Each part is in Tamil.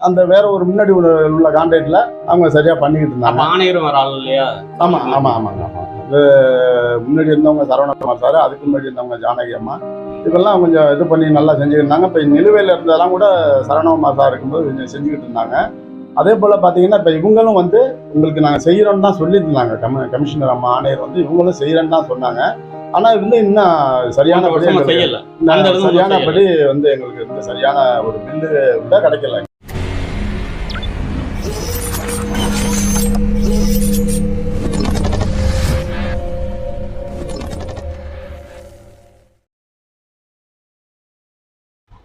அந்த வேற ஒரு முன்னாடி உள்ள உள்ள கான்ட்ராக்ட்ல அவங்க சரியா பண்ணிக்கிட்டு இருந்தாங்க. ஆணையரும் வர ஆள் இல்லையா? ஆமா ஆமா ஆமாங்க ஆமா. இது முன்னாடி இருந்தவங்க சரவணகுமார் சார் அதுக்கு முன்னாடி இருந்தவங்க ஜானகி அம்மா. இதெல்லாம் கொஞ்சம் இது பண்ணி நல்லா செஞ்சுக்கிட்டு இருந்தாங்க. இப்போ நிலுவையில் இருந்ததெல்லாம் கூட சரவணகுமார் சார் இருக்கும்போது கொஞ்சம் செஞ்சுக்கிட்டு இருந்தாங்க. அதே போல் பார்த்தீங்கன்னா இப்போ இவங்களும் வந்து உங்களுக்கு நாங்கள் செய்கிறோன்னு தான் சொல்லியிருந்தாங்க. கம கமிஷனர் அம்மா ஆணையர் வந்து இவங்களும் செய்கிறேன்னு தான் சொன்னாங்க. ஆனால் வந்து இன்னும் சரியான அந்த இடத்துல சரியானபடி வந்து எங்களுக்கு வந்து சரியான ஒரு பில்லு கூட கிடைக்கல.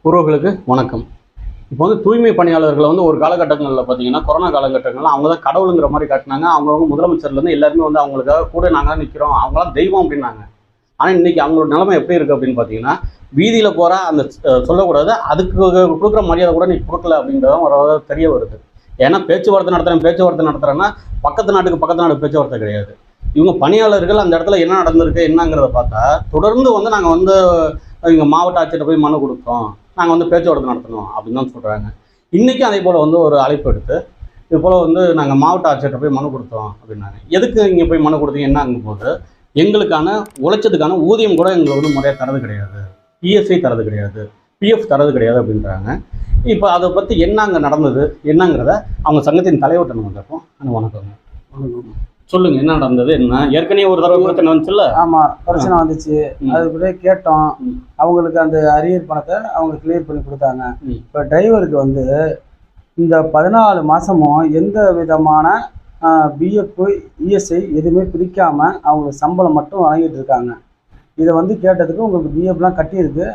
உறவுகளுக்கு வணக்கம். இப்போ வந்து தூய்மை பணியாளர்களை வந்து ஒரு காலகட்டங்களில் பார்த்தீங்கன்னா கொரோனா காலகட்டங்களில் அவங்க தான் கடவுளுங்கிற மாதிரி காட்டினாங்க. அவங்கவுங்க முதலமைச்சர்லேருந்து எல்லாருமே வந்து அவங்களுக்காக கூட நாங்கள் நிற்கிறோம் அவங்களாம் தெய்வம் அப்படின்னாங்க. ஆனால் இன்னைக்கு அவங்களோட நிலைமை எப்படி இருக்குது அப்படின்னு பார்த்தீங்கன்னா வீதியில் போகிற அந்த சொல்லக்கூடாது அதுக்கு கொடுக்குற மரியாதை கூட நீ கொடுக்கல அப்படின்றதும் ஒரு தெரிய வருது. ஏன்னா பேச்சுவார்த்தை நடத்துகிறேன் பேச்சுவார்த்தை நடத்துகிறேன்னா பக்கத்து நாட்டுக்கு பக்கத்து நாடு பேச்சுவார்த்தை கிடையாது. இவங்க பணியாளர்கள் அந்த இடத்துல என்ன நடந்திருக்கு என்னங்கிறத பார்த்தா தொடர்ந்து வந்து நாங்கள் வந்து இங்கே மாவட்ட ஆட்சியர்கிட்ட போய் மனு கொடுத்தோம். நாங்கள் வந்து பேச்சுவார்த்தை நடத்தணும் அப்படின்னு தான் சொல்கிறாங்க இன்றைக்கும் அதே போல் வந்து ஒரு அழைப்பு எடுத்து இது போல் வந்து நாங்கள் மாவட்ட ஆட்சியர்கிட்ட போய் மனு கொடுத்தோம் அப்படின்னாங்க. எதுக்கு இங்கே போய் மனு கொடுத்தீங்க? என்னங்கும் போது எங்களுக்கான உழைச்சதுக்கான ஊதியம் கூட எங்களுக்கு வந்து முறையாக தரது கிடையாது. பிஎஸ்ஐ தரது கிடையாது. பிஎஃப் தரது கிடையாது அப்படின்றாங்க. இப்போ அதை பற்றி என்ன அங்கே நடந்தது? என்னங்கிறத அவங்க சங்கத்தின் தலைவர்கிட்ட நம்ம கேட்போம். வணக்கங்க. வணக்கம். சொல்லுங்க என்ன நடந்தது என்ன? ஏற்கனவே ஒரு தடவை பிரச்சனை வந்துச்சுல்ல? ஆமா பிரச்சனை வந்துச்சு. ம். அது கூட கேட்டோம். அவங்களுக்கு அந்த அரியர் பணத்தை அவங்க கிளியர் பண்ணி கொடுத்தாங்க. இப்போ டிரைவருக்கு வந்து இந்த பதினாலு மாசமும் எந்த விதமான பிஎஃப் இஎஸ்ஐ எதுவுமே பிடிக்காம அவங்களுக்கு சம்பளம் மட்டும் வாங்கிட்டு இருக்காங்க. இதை வந்து கேட்டதுக்கு உங்களுக்கு பிஎஃப்லாம் கட்டியிருக்கு.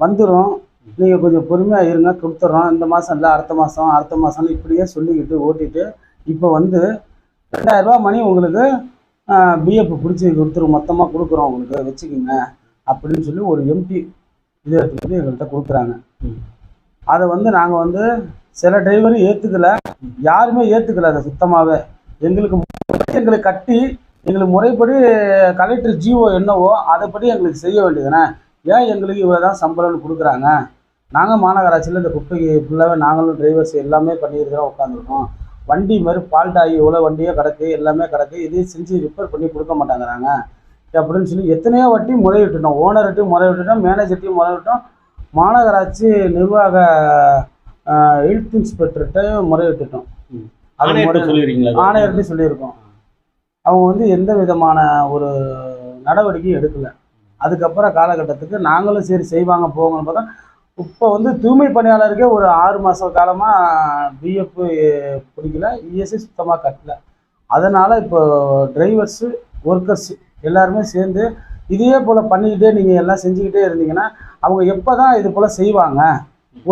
வந்துடும் நீங்கள் கொஞ்சம் பொறுமையாக இருங்க கொடுத்துட்றோம் இந்த மாதம் இல்லை அடுத்த மாதம் அடுத்த மாதம்னு இப்படியே சொல்லிக்கிட்டு ஓட்டிட்டு இப்போ வந்து ரெண்டாயிரம் மணி உங்களுக்கு பிஎஃப் பிடிச்சி கொடுத்துரு மொத்தமாக கொடுக்குறோம் உங்களுக்கு வச்சுக்கோங்க. அப்படின்னு சொல்லி ஒரு எம்டி இது எடுத்து வந்து எங்கள்கிட்ட கொடுக்குறாங்க. அதை வந்து நாங்கள் வந்து சில டிரைவரும் ஏற்றுக்கலை யாருமே ஏற்றுக்கலை அதை சுத்தமாகவே எங்களுக்கு எங்களை எங்களுக்கு கட்டி எங்களுக்கு முறைப்படி கலெக்டர் ஜிஓ என்னவோ அதைப்படி எங்களுக்கு செய்ய வேண்டியதுனே ஏன் எங்களுக்கு இவ்வளோ தான் சம்பளம்னு கொடுக்குறாங்க? நாங்கள் மாநகராட்சியில் இந்த குப்பைக்கு ஃபுல்லாகவே நாங்களும் டிரைவர்ஸ் எல்லாமே பண்ணிட்டு தான் உட்காந்துருக்கோம் வண்டி மாதிரி ஃபால்ட் ஆகி எவ்வளோ வண்டியோ கிடக்கு எல்லாமே கிடக்கு இதையும் செஞ்சு ரிப்பேர் பண்ணி கொடுக்க மாட்டேங்கிறாங்க. அப்படின்னு சொல்லி எத்தனையோ வாட்டி முறையிட்டுட்டோம். ஓனர்கிட்டையும் முறையிட்டுட்டோம் மேனேஜர்கிட்டையும் முறையிட்டோம் மாநகராட்சி நிர்வாக ஹெல்த் இன்ஸ்பெக்டர்கிட்டையும் முறையிட்டுட்டோம். அது சொல்லிடுறீங்களா ஆணையர்கிட்டையும் சொல்லியிருக்கோம். அவங்க வந்து எந்த விதமான ஒரு நடவடிக்கையும் எடுக்கல. அதுக்கப்புறம் காலகட்டத்துக்கு நாங்களும் சரி செய்வாங்க போங்கன்னு பார்த்தா இப்போ வந்து தூய்மை பணியாளருக்கே ஒரு ஆறு மாத காலமாக பிஎஃப் பிடிக்கல இஎஸ்ஐ சுத்தமாக கட்டல. அதனால் இப்போ டிரைவர்ஸு ஒர்க்கர்ஸு எல்லாருமே சேர்ந்து இதே போல் பண்ணிக்கிட்டே நீங்கள் எல்லாம் செஞ்சுக்கிட்டே இருந்தீங்கன்னா அவங்க எப்போ தான் இது போல் செய்வாங்க?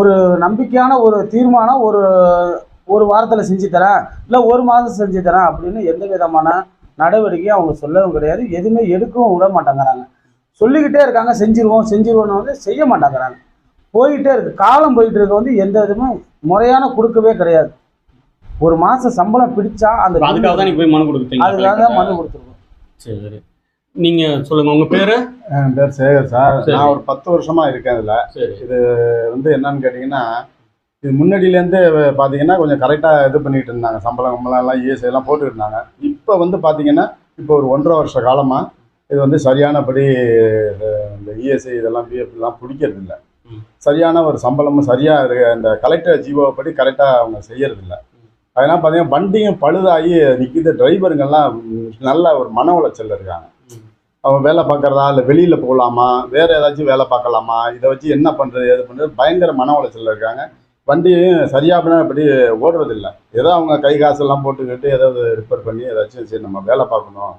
ஒரு நம்பிக்கையான ஒரு தீர்மானம் ஒரு ஒரு வாரத்தில் செஞ்சு தரேன் இல்லை ஒரு மாதம் செஞ்சு தரேன் அப்படின்னு எந்த விதமான நடவடிக்கையும் அவங்க சொல்லவும் கிடையாது. எதுவுமே எடுக்கவும் விட மாட்டேங்கிறாங்க. சொல்லிக்கிட்டே இருக்காங்க செஞ்சிருவோம் செஞ்சிருவோம்னு வந்து செய்ய மாட்டேங்கிறாங்க. போயிட்டே இருக்கு. காலம் போயிட்டு இருக்க வந்து எந்த இதுவுமே முறையான கொடுக்கவே கிடையாது. ஒரு மாசம் சம்பளம் பிடிச்சா அந்த அதுக்காக தான் நீங்க போய் மனு கொடுத்தீங்க அதுக்காக தான் மனு கொடுத்துருக்கோம். சரி. நீங்க சொல்லுங்க உங்க பேரு? என் பேர் சேகர் சார். நான் ஒரு பத்து வருஷமா இருக்கேன் இதுல. சரி. வந்து என்னன்னு கேட்டிங்கன்னா இது முன்னாடியிலேருந்து பார்த்தீங்கன்னா கொஞ்சம் கரெக்டாக இது பண்ணிட்டு இருந்தாங்க. சம்பளம் சம்பளம் எல்லாம் இஎஸ்ஐ எல்லாம் போட்டுட்டு இருந்தாங்க. இப்போ வந்து பார்த்தீங்கன்னா இப்போ ஒரு ஒன்றரை வருஷ காலமாக இது வந்து சரியானபடி இந்த இஎஸ்ஐ இதெல்லாம் பிஎஃப் எல்லாம் பிடிக்கிறது இல்லை. சரியான ஒரு சம்பளமும் சரியாக இருக்கு அந்த கலெக்டர் ஜீவோ படி கரெக்டாக அவங்க செய்யறது இல்லை அதெல்லாம் பார்த்தீங்கன்னா வண்டியும் பழுதாகி நிற்கிது டிரைவருங்கெல்லாம் நல்ல ஒரு மன உளைச்சல் இருக்காங்க. அவங்க வேலை பார்க்குறதா? இல்லை வெளியில் போகலாமா? வேறு ஏதாச்சும் வேலை பார்க்கலாமா? இதை வச்சு என்ன பண்ணுறது ஏது பண்ணுறது பயங்கர மன உளைச்சலில் இருக்காங்க. வண்டியும் சரியாக இப்படி ஓடுறதில்ல. ஏதோ அவங்க கை காசெல்லாம் போட்டுக்கிட்டு ஏதாவது ரிப்பேர் பண்ணி ஏதாச்சும் சரி நம்ம வேலை பார்க்கணும்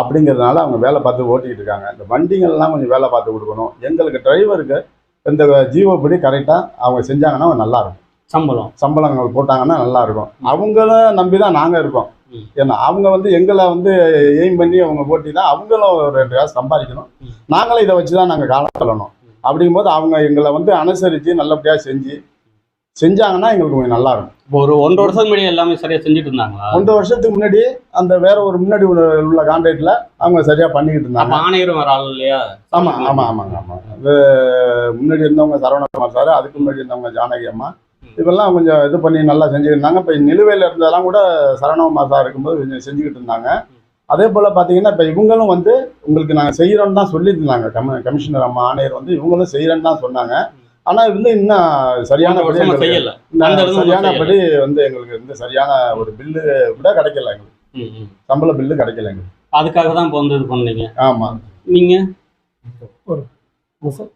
அப்படிங்கிறதுனால அவங்க வேலை பார்த்து ஓட்டிக்கிட்டு இருக்காங்க. இந்த வண்டிங்கள்லாம் கொஞ்சம் வேலை பார்த்து கொடுக்கணும். எங்களுக்கு டிரைவருக்கு இந்த ஜீவோ படி கரெக்டாக அவங்க செஞ்சாங்கன்னா நல்லா இருக்கும் சம்பளம். சம்பளங்கள் போட்டாங்கன்னா நல்லா இருக்கும் அவங்கள நம்பி தான் நாங்கள் இருக்கோம். ஏன்னா அவங்க வந்து எங்களை வந்து எய்ம் பண்ணி அவங்க போட்டி தான் அவங்களும் ஒரு ரெண்டு காசு சம்பாதிக்கணும். நாங்களும் இதை வச்சு தான் நாங்கள் காலம் சொல்லணும் அப்படிங்கும்போது அவங்க எங்களை வந்து அனுசரித்து நல்லபடியாக செஞ்சு செஞ்சாங்கன்னா எங்களுக்கு கொஞ்சம் நல்லா இருக்கும் இப்போ ஒரு ஒன்றரை வருஷத்துக்கு முன்னாடி எல்லாமே சரியா செஞ்சுட்டு இருந்தாங்களா ஒன்றரை வருஷத்துக்கு முன்னாடி அந்த வேற ஒரு முன்னாடி உள்ள கான்ட்ராக்ட்ல அவங்க சரியா பண்ணிக்கிட்டு இருந்தாங்க. ஆணையரும் வர ஆள் இல்லையா? ஆமா ஆமா ஆமாங்க ஆமா. முன்னாடி இருந்தவங்க சரவணகுமார் சார் அதுக்கு முன்னாடி இருந்தவங்க ஜானகி அம்மா. இப்பெல்லாம் கொஞ்சம் இது பண்ணி நல்லா செஞ்சுக்கிட்டு இருந்தாங்க. இப்போ நிலுவையில் இருந்ததெல்லாம் கூட சரணவ மாதம் இருக்கும்போது கொஞ்சம் செஞ்சுக்கிட்டு இருந்தாங்க. அதே போல் பார்த்தீங்கன்னா இப்போ இவங்களும் வந்து உங்களுக்கு நாங்கள் செய்கிறோன்னு தான் சொல்லியிருந்தாங்க. கம கமிஷனர் அம்மா ஆணையர் வந்து இவங்களும் செய்கிறேன்னு தான் சொன்னாங்க. ஆனால் வந்து இன்னும் சரியான அந்த இடத்துல சரியானபடி வந்து எங்களுக்கு வந்து சரியான ஒரு பில்லு கூட கிடைக்கல எங்களுக்கு. சம்பள பில்லு கிடைக்கல எங்களுக்கு. அதுக்காக தான் இப்போ வந்து இது பண்ணீங்க. ஆமாம் நீங்க?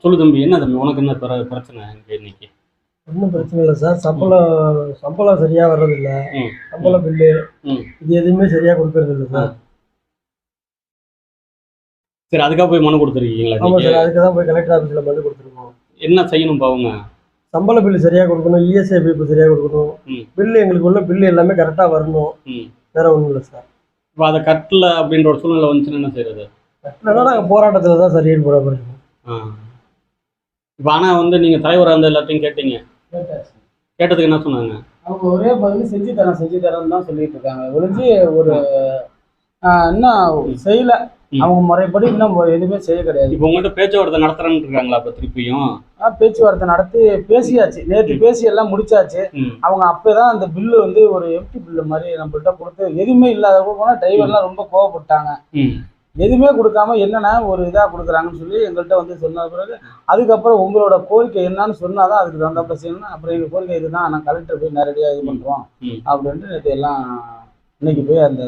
சொல்லு தம்பி என்ன தம்பி? உனக்கு என்ன பிர- பிரச்சனை இங்க இன்னைக்கு? ஒன்றும் பிரச்சனை இல்லை சார். சம்பளம் சம்பளம் சரியா வர்றதில்ல. சம்பள பில்லு. இது எதுவுமே சரியா கொடுக்கறது இல்லை சார். சரி அதுக்காக போய் மனு கொடுத்துருக்கீங்களா ஆமா சார் அதுக்கு தான் போய் கலெக்டர் ஆஃபீஸில் மனு கொடுத்துருக்கோம். என்ன செய்யணும் அவங்க? சம்பள பில்லு சரியா கொடுக்கணும் இஎஸ்ஐ பில் சரியா கொடுக்கணும். ம். பில்லு எங்களுக்கு உள்ள பில்லு எல்லாமே கரெக்டா வரணும். ம். வேற ஒன்றும் இல்லை சார் இப்போ அதை கட்டல அப்படின்ற ஒரு சூழ்நிலை வந்துச்சுன்னா என்ன செய்யறது இல்லைன்னா நாங்கள் போராட்டத்தில் தான் சரி போட போகிறோம் இப்போ ஆனால் வந்து நீங்கள் தலைவராக இருந்த எல்லாத்தையும் கேட்டீங்க. கேட்டதுக்கு என்ன சொன்னாங்க? அவங்க ஒரே பதில் செஞ்சு தரேன் செஞ்சு தரேன்னு தான் சொல்லிட்டு இருக்காங்க. ஒழிஞ்சு ஒரு இன்னும் செய்யல. அவங்க முறைப்படி இன்னும் எதுவுமே செய்ய கிடையாது. இப்போ உங்கள்கிட்ட பேச்சுவார்த்தை நடத்துறேன்னு இருக்காங்களா இப்போ திருப்பியும்? பேச்சுவார்த்தை நடத்தி பேசியாச்சு. நேற்று பேசி எல்லாம் முடிச்சாச்சு. அவங்க அப்பதான் அந்த பில்லு வந்து ஒரு எம்டி பில்லு மாதிரி நம்மள்ட்ட கொடுத்து எதுவுமே இல்லாத போனா டிரைவர்லாம் ரொம்ப கோவப்பட்டாங்க. எதுவுமே கொடுக்காம என்னன்னா ஒரு இதா கொடுக்குறாங்கன்னு சொல்லி எங்கள்கிட்ட வந்து சொன்ன பிறகு அதுக்கப்புறம் உங்களோட கோரிக்கை என்னன்னு சொன்னாதான் அதுக்கு தகுந்தாப்புல செய்யணும் அப்புறம் எங்க கோரிக்கை இதுதான். நான் கலெக்டர் போய் நேரடியாக இது பண்றோம் ம். அப்படின்ட்டு நேற்று எல்லாம் இன்னைக்கு போய் அந்த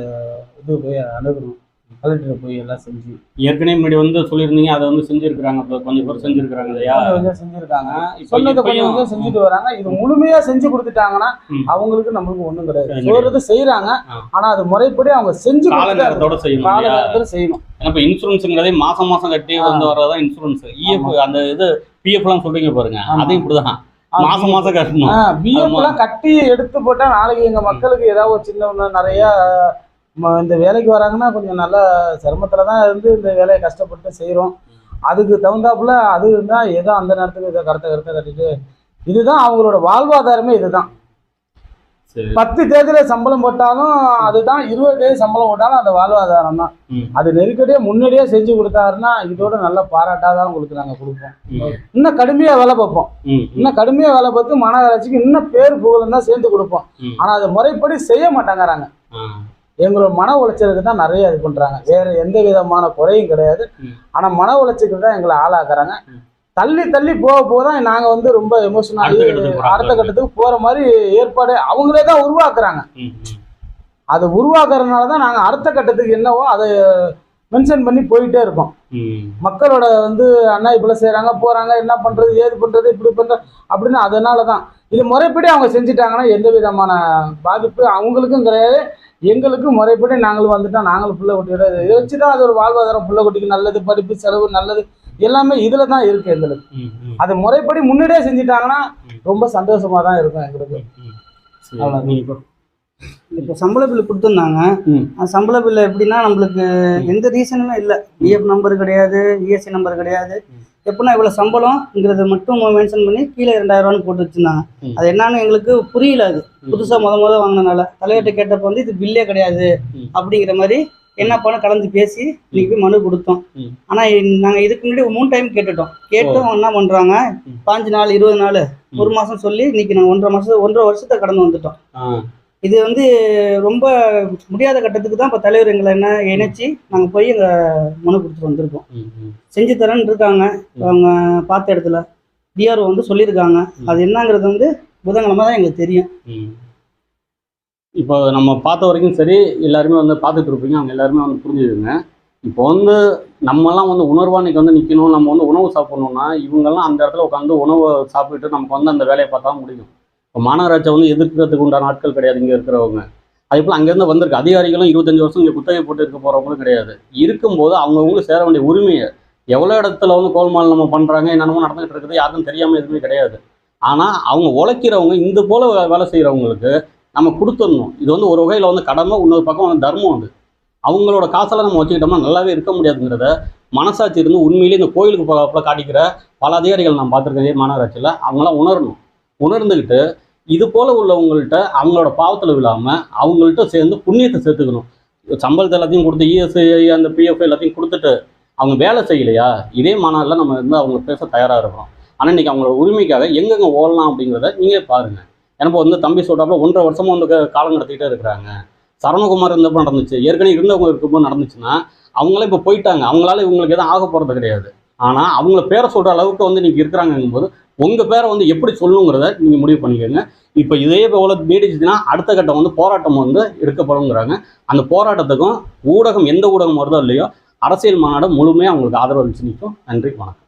இது போய் அணுகணும். கலெக்டர் போய் எல்லாம் செஞ்சு. ஏற்கனவே முன்னாடி வந்து சொல்லியிருந்தீங்க அதை வந்து செஞ்சிருக்கிறாங்க. இப்போ கொஞ்சம் பேர் செஞ்சிருக்கிறாங்க இல்லையா? செஞ்சிருக்காங்க. சொன்னதை கொஞ்சம் கொஞ்சம் செஞ்சுட்டு வராங்க. இது முழுமையா செஞ்சு கொடுத்துட்டாங்கன்னா. அவங்களுக்கு நம்மளுக்கு ஒண்ணும் கிடையாது. சொல்றது செய்யறாங்க ஆ. ஆனா அது முறைப்படி அவங்க செஞ்சு கால கொடுத்துட்டு நேரத்தோட செய்யணும் கால இல்லையா? நேரத்துல செய்யணும். ஏன்னா இப்போ இன்சூரன்ஸுங்கிறதே மாசம் மாசம் கட்டி வந்து வர்றதான் இன்சூரன்ஸ் இஎஃப் அந்த இது பிஎஃப்லாம் சொல்றீங்க பாருங்க. அதையும் இப்படிதான். மாசம் மாசம் கட்டணும். பிஎஃப் ஆமா. எல்லாம் கட்டி எடுத்து போட்டா நாளைக்கு எங்க மக்களுக்கு ஏதாவது ஒரு சின்ன நிறைய இந்த வேலைக்கு வராங்கன்னா கொஞ்சம் நல்ல சிரமத்துல தான் இருந்து இந்த வேலையை கஷ்டப்பட்டு செய்றோம். அதுக்கு தகுந்தாப்புல அது இருந்தா ஏதோ அந்த நேரத்துக்கு இதை கருத்தை கருத்தை கட்டிட்டு இதுதான் அவங்களோட வாழ்வாதாரமே இதுதான். பத்து தேதியில சம்பளம் போட்டாலும் அதுதான் இருபது தேதி சம்பளம் போட்டாலும் அந்த வாழ்வாதாரம் தான். அது நெருக்கடியே முன்னாடியே செஞ்சு கொடுத்தாருன்னா இதோட நல்ல பாராட்டாதான் உங்களுக்கு நாங்க கொடுப்போம். இன்னும் கடுமையா வேலை பார்ப்போம். இன்னும் கடுமையா வேலை பார்த்து மாநகராட்சிக்கு இன்னும் பேர் புகழும் தான் சேர்ந்து கொடுப்போம். ஆனா அதை முறைப்படி செய்ய மாட்டாங்கறாங்க. எங்களோட மன உளைச்சலுக்கு தான் நிறைய இது பண்றாங்க. வேற எந்த விதமான குறையும் கிடையாது. ம். ஆனா மன உளைச்சலுக்கு தான் எங்களை ஆளாக்குறாங்க. தள்ளி தள்ளி போக போக தான் நாங்க வந்து ரொம்ப எமோஷனல் அடுத்த கட்டத்துக்கு போற மாதிரி ஏற்பாடு அவங்களே தான் உருவாக்குறாங்க. அதை உருவாக்குறதுனால தான் நாங்கள் அடுத்த கட்டத்துக்கு என்னவோ அதை மென்ஷன் பண்ணி போயிட்டே இருக்கோம். மக்களோட வந்து அண்ணா இப்படிலாம் செய்கிறாங்க போகிறாங்க என்ன பண்ணுறது ஏது பண்ணுறது இப்படி பண்ணுற அப்படின்னு அதனால தான். இது முறைப்படி அவங்க செஞ்சுட்டாங்கன்னா எந்த விதமான பாதிப்பு அவங்களுக்கும் கிடையாது. எங்களுக்கும் முறைப்படி நாங்களும் வந்துட்டோம். நாங்களும் புள்ள குட்டியோட இதை வச்சு தான் அது ஒரு வாழ்வாதாரம் புள்ள குட்டிக்கு நல்லது படிப்பு செலவு நல்லது எல்லாமே இதில் தான் இருக்குது எங்களுக்கு அது முறைப்படி முன்னாடியே செஞ்சுட்டாங்கன்னா ரொம்ப சந்தோஷமாக தான் இருக்கும் எங்களுக்கு. இப்போ சம்பள பில்லு கொடுத்துருந்தாங்க. சம்பள பில்லு எப்படின்னா நம்மளுக்கு எந்த ரீசனுமே இல்லை. பிஎஃப் நம்பர் கிடையாது இஎஸ்சி நம்பர் கிடையாது. எப்படின்னா இவ்வளோ சம்பளம்ங்கிறத மட்டும் மென்ஷன் பண்ணி கீழே ரெண்டாயிரம் ரூபான்னு போட்டு வச்சிருந்தாங்க. அது என்னன்னு எங்களுக்கு புரியல அது. புதுசாக முத முத வாங்கினனால தலைவர்கிட்ட கேட்டப்போ வந்து இது பில்லே கிடையாது. அப்படிங்கிற மாதிரி என்ன பண்ண கலந்து பேசி இன்னைக்கு போய் மனு கொடுத்தோம். ம். ஆனால் நாங்கள் இதுக்கு முன்னாடி மூணு டைம் கேட்டுட்டோம். கேட்டும் என்ன பண்ணுறாங்க ம். பாஞ்சு நாள் இருபது நாள் ஒரு மாதம் சொல்லி இன்னைக்கு நாங்கள் ஒன்றரை மாதம் ஒன்றரை வருஷத்தை கடந்து வந்துட்டோம். இது வந்து ரொம்ப முடியாத கட்டத்துக்கு தான் இப்போ தலைவர் எங்களை என்ன இணைச்சி நாங்கள் போய் எங்கள் மனு கொடுத்துட்டு வந்திருக்கோம். செஞ்சு தரேன்னு இருக்காங்க. அவங்க பார்த்த இடத்துல டிஆர்ஓ வந்து சொல்லியிருக்காங்க. அது என்னங்கிறது வந்து புதன்கிழமை தான் எங்களுக்கு தெரியும். இப்போ நம்ம பார்த்த வரைக்கும் சரி எல்லாருமே வந்து பார்த்துட்டு இருப்பீங்க. அவங்க எல்லாருமே வந்து புரிஞ்சுதுங்க. இப்போ வந்து நம்மலாம் வந்து உணர்வானிக்கு வந்து நிற்கணும் நம்ம வந்து உணவு சாப்பிடணும்னா இவங்கெல்லாம் அந்த இடத்துல உட்காந்து உணவை சாப்பிட்டு நமக்கு வந்து அந்த வேலையை பார்த்தா முடியும். இப்போ மாநகராட்சியை வந்து எதிர்க்கிறதுக்கு உண்டான ஆட்கள் கிடையாது இங்கே இருக்கிறவங்க. அதே போல் அங்கேருந்து வந்திருக்க அதிகாரிகளும் இருபத்தஞ்சி வருஷம் இங்கே குத்தகை போட்டு இருக்க போகிறவங்களும் கிடையாது. இருக்கும்போது அவங்கவுங்களுக்கு சேர வேண்டிய உரிமையை எவ்வளோ இடத்துல வந்து கோல்மால் நம்ம பண்ணுறாங்க என்னென்னமோ நடந்துகிட்டு இருக்குது யாருக்கும் தெரியாமல் எதுவுமே கிடையாது. ஆனால் அவங்க உழைக்கிறவங்க இந்த போல் வேலை செய்கிறவங்களுக்கு நம்ம கொடுத்துடணும். இது வந்து ஒரு வகையில் வந்து கடமை இன்னொரு பக்கம் வந்து தர்மம் அது. அவங்களோட காசெல்லாம் நம்ம வச்சுக்கிட்டோம்னா நல்லாவே இருக்க முடியாதுங்கிறத மனசாட்சி இருந்து உண்மையிலேயே இந்த கோயிலுக்கு போகிறப்பல காட்டிக்கிற பல அதிகாரிகள் நான் பார்த்துருக்கேன் மாநகராட்சியில். அவங்களாம் உணரணும். உணர்ந்துக்கிட்டு இது போல் உள்ளவங்கள்ட்ட அவங்களோட பாவத்தில் விழாமல் அவங்கள்ட்ட சேர்ந்து புண்ணியத்தை சேர்த்துக்கணும். சம்பளத்தை எல்லாத்தையும் கொடுத்து இஎஸ்ஐ அந்த பிஎஃப் எல்லாத்தையும் கொடுத்துட்டு அவங்க வேலை செய்யலையா? இதே மாநாட்டில் நம்ம வந்து அவங்க பேச தயாராக இருக்கிறோம் ஆனால் இன்றைக்கி அவங்களோட உரிமைக்காக எங்கெங்கே ஓடலாம் அப்படிங்கிறத நீங்களே பாருங்கள் ஏன்னா இப்போ வந்து தம்பி சொல்கிறாப்புல ஒன்றரை வருஷமும் வந்து காலம் நடத்திக்கிட்டே இருக்கிறாங்க. சரணகுமார் இருந்தப்போ நடந்துச்சு. ஏற்கனவே இருந்தவங்க இருக்கும்போது நடந்துச்சுன்னா அவங்களே இப்போ போயிட்டாங்க. அவங்களால இவங்களுக்கு எதுவும் ஆக போகிறது கிடையாது. ஆனால் அவங்கள பேரை சொல்கிற அளவுக்கு வந்து இன்றைக்கி இருக்கிறாங்கங்கும்போது உங்கள் பேரை வந்து எப்படி சொல்லுங்கிறத நீங்கள் முடிவு பண்ணிக்கோங்க. இப்போ இதே போல நீடிச்சுன்னா அடுத்த கட்டம் வந்து போராட்டம் வந்து எடுக்கப்படுங்கிறாங்க அந்த போராட்டத்துக்கும் ஊடகம் எந்த ஊடகம் வருதோ இல்லையோ அரசியல் மாநாடு முழுமையாக அவங்களுக்கு ஆதரவு அளிச்சு நிற்கும். நன்றி வணக்கம்.